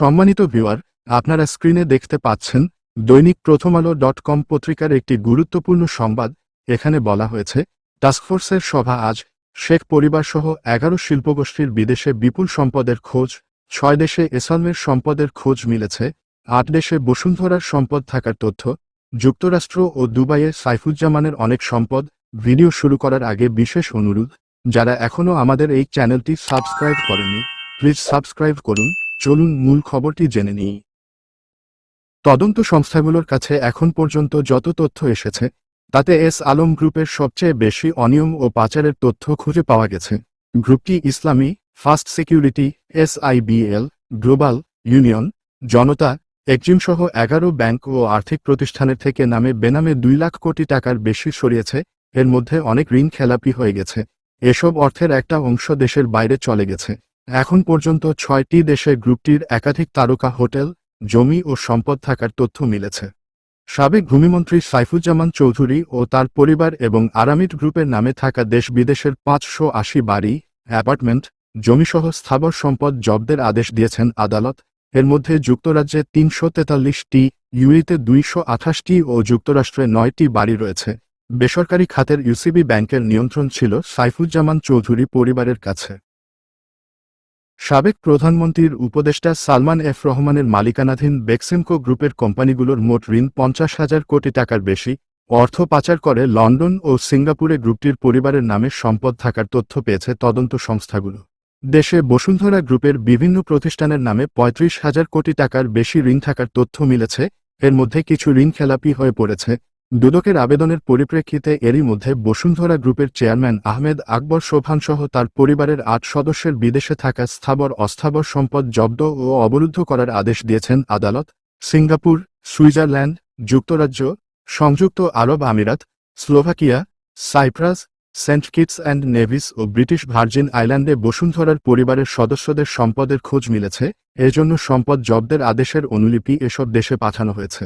সম্মানিত ভিউয়ার, আপনারা স্ক্রিনে দেখতে পাচ্ছেন দৈনিক প্রথম আলো ডট কম পত্রিকার একটি গুরুত্বপূর্ণ সংবাদ। এখানে বলা হয়েছে টাস্কফোর্সের সভা আজ, শেখ পরিবারসহ এগারো শিল্পগোষ্ঠীর বিদেশে বিপুল সম্পদের খোঁজ, ছয় দেশে এসালমের সম্পদের খোঁজ মিলেছে, আট দেশে বসুন্ধরার সম্পদ থাকার তথ্য, যুক্তরাষ্ট্র ও দুবাইয়ে সাইফুজ্জামানের অনেক সম্পদ, ভিডিও শুরু করার আগে বিশেষ অনুরোধ, যারা এখনও আমাদের এই চ্যানেলটি সাবস্ক্রাইব করেনি প্লিজ সাবস্ক্রাইব করুন। চলুন মূল খবরটি জেনে নিই। তদন্ত সংস্থাগুলোর কাছে এখন পর্যন্ত যত তথ্য এসেছে, তাতে এস আলম গ্রুপের সবচেয়ে বেশি অনিয়ম ও পাচারের তথ্য খুঁজে পাওয়া গেছে। গ্রুপটি Islami first security, SIBL, global union, Janata সহ এগারো ব্যাংক ও আর্থিক প্রতিষ্ঠানের থেকে নামে বেনামে দুই লাখ কোটি টাকার বেশি সরিয়েছে, এর মধ্যে অনেক ঋণ খেলাপি হয়ে গেছে। এসব অর্থের একটা অংশ দেশের বাইরে চলে গেছে। এখন পর্যন্ত ছয়টি দেশে গ্রুপটির একাধিক তারকা হোটেল, জমি ও সম্পদ থাকার তথ্য মিলেছে। সাবেক ভূমিমন্ত্রী সাইফুজ্জামান চৌধুরী ও তার পরিবার এবং আরামিড গ্রুপের নামে থাকা দেশ বিদেশের পাঁচশো আশি বাড়ি, অ্যাপার্টমেন্ট, জমিসহ স্থাবর সম্পদ জব্দের আদেশ দিয়েছেন আদালত। এর মধ্যে যুক্তরাজ্যে তিনশো তেতাল্লিশটি ইউইতে দুইশো আঠাশটি ও যুক্তরাষ্ট্রে নয়টি বাড়ি রয়েছে। বেসরকারি খাতের ইউসিবি ব্যাংকের নিয়ন্ত্রণ ছিল সাইফুজ্জামান চৌধুরী পরিবারের কাছে। সাবেক প্রধানমন্ত্রীর উপদেষ্টা সালমান এফ রহমানের মালিকানাধীন বেক্সিমকো গ্রুপের কোম্পানিগুলোর মোট ঋণ পঞ্চাশ হাজার কোটি টাকার বেশি, অর্থ পাচার করে লন্ডন ও সিঙ্গাপুরে গ্রুপটির পরিবারের নামে সম্পদ থাকার তথ্য পেয়েছে তদন্ত সংস্থাগুলো। দেশে বসুন্ধরা গ্রুপের বিভিন্ন প্রতিষ্ঠানের নামে পঁয়ত্রিশ হাজার কোটি টাকার বেশি ঋণ থাকার তথ্য মিলেছে, এর মধ্যে কিছু ঋণ খেলাপি হয়ে পড়েছে দুদকের আবেদনের পরিপ্রেক্ষিতে এরই মধ্যে বসুন্ধরা গ্রুপের চেয়ারম্যান আহমেদ আকবর সোভানসহ তার পরিবারের আট সদস্যের বিদেশে থাকা স্থাবর অস্থাবর সম্পদ জব্দ ও অবরুদ্ধ করার আদেশ দিয়েছেন আদালত, সিঙ্গাপুর, সুইজারল্যান্ড, যুক্তরাজ্য, সংযুক্ত আরব আমিরাত, Slovakia, Cyprus, Saint Kitts and Nevis O British Virgin আইল্যান্ডে বসুন্ধরার পরিবারের সদস্যদের সম্পদের খোঁজ মিলেছে, এজন্য সম্পদ জব্দের আদেশের অনুলিপি এসব দেশে পাঠানো হয়েছে।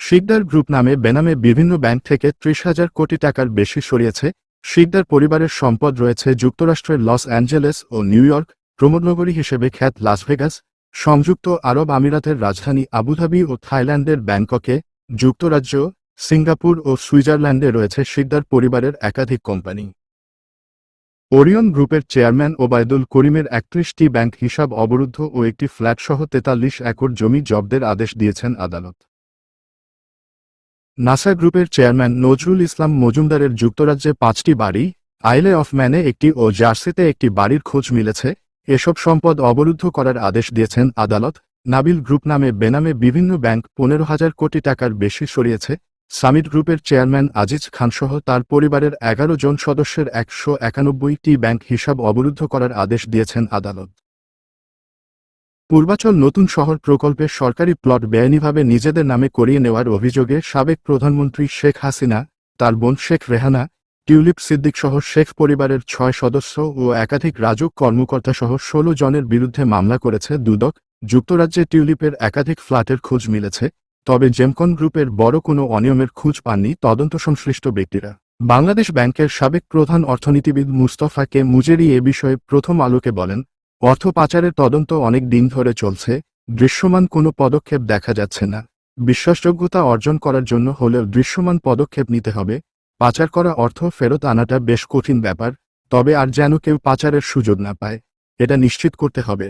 শিকদার গ্রুপ নামে বেনামে বিভিন্ন ব্যাংক থেকে ত্রিশ হাজার কোটি টাকার বেশি সরিয়েছে। শিকদার পরিবারের সম্পদ রয়েছে যুক্তরাষ্ট্রের লস অ্যাঞ্জেলেস ও নিউ ইয়র্ক প্রমোদনগরী হিসেবে খ্যাত লাস ভেগাস। সংযুক্ত আরব আমিরাতের রাজধানী আবুধাবি ও থাইল্যান্ডের ব্যাংককে যুক্তরাজ্য, সিঙ্গাপুর ও সুইজারল্যান্ডে রয়েছে শিকদার পরিবারের একাধিক কোম্পানি। ওরিয়ন গ্রুপের চেয়ারম্যান ওবায়দুল করিমের একত্রিশটি ব্যাংক হিসাব অবরুদ্ধ ও একটি ফ্ল্যাটসহ তেতাল্লিশ একর জমি জব্দের আদেশ দিয়েছেন আদালত। নাসা গ্রুপের চেয়ারম্যান নজরুল ইসলাম মজুমদারের যুক্তরাজ্যে পাঁচটি বাড়ি, আইলে অফ ম্যানে একটি ও জার্সিতে একটি বাড়ির খোঁজ মিলেছে। এসব সম্পদ অবরুদ্ধ করার আদেশ দিয়েছেন আদালত। নাবিল গ্রুপ নামে বেনামে বিভিন্ন ব্যাংক পনেরো হাজার কোটি টাকার বেশি সরিয়েছে। সামিট গ্রুপের চেয়ারম্যান আজিজ খানসহ তার পরিবারের এগারো জন সদস্যের একশো একানব্বইটি ব্যাংক হিসাব অবরুদ্ধ করার আদেশ দিয়েছেন আদালত। পূর্বাচল নতুন শহর প্রকল্পে সরকারি প্লট বেআইনিভাবে নিজেদের নামে করিয়ে নেওয়ার অভিযোগে সাবেক প্রধানমন্ত্রী শেখ হাসিনা, তার বোন শেখ রেহানা, টিউলিপ সিদ্দিক সহ শেখ পরিবারের ছয় সদস্য ও একাধিক রাজক কর্মকর্তা সহ ষোলো জনের বিরুদ্ধে মামলা করেছে দুদক। যুক্তরাজ্যে টিউলিপের একাধিক ফ্ল্যাটের খোঁজ মিলেছে, তবে জেমকন গ্রুপের বড় কোনো অনিয়মের খোঁজ পাননি তদন্ত সংশ্লিষ্ট ব্যক্তিরা। বাংলাদেশ ব্যাংকের সাবেক প্রধান অর্থনীতিবিদ মুস্তফা কে মুজেরি এ বিষয়ে প্রথম আলোকে বলেন অর্থ পাচারের তদন্ত অনেক দিন ধরে চলছে, দৃশ্যমান কোনো পদক্ষেপ দেখা যাচ্ছে না। বিশ্বাসযোগ্যতা অর্জন করার জন্য হলেও দৃশ্যমান পদক্ষেপ নিতে হবে। পাচার করা অর্থ ফেরত আনাটা বেশ কঠিন ব্যাপার, তবে আর যেন কেউ পাচারের সুযোগ না পায়, এটা নিশ্চিত করতে হবে।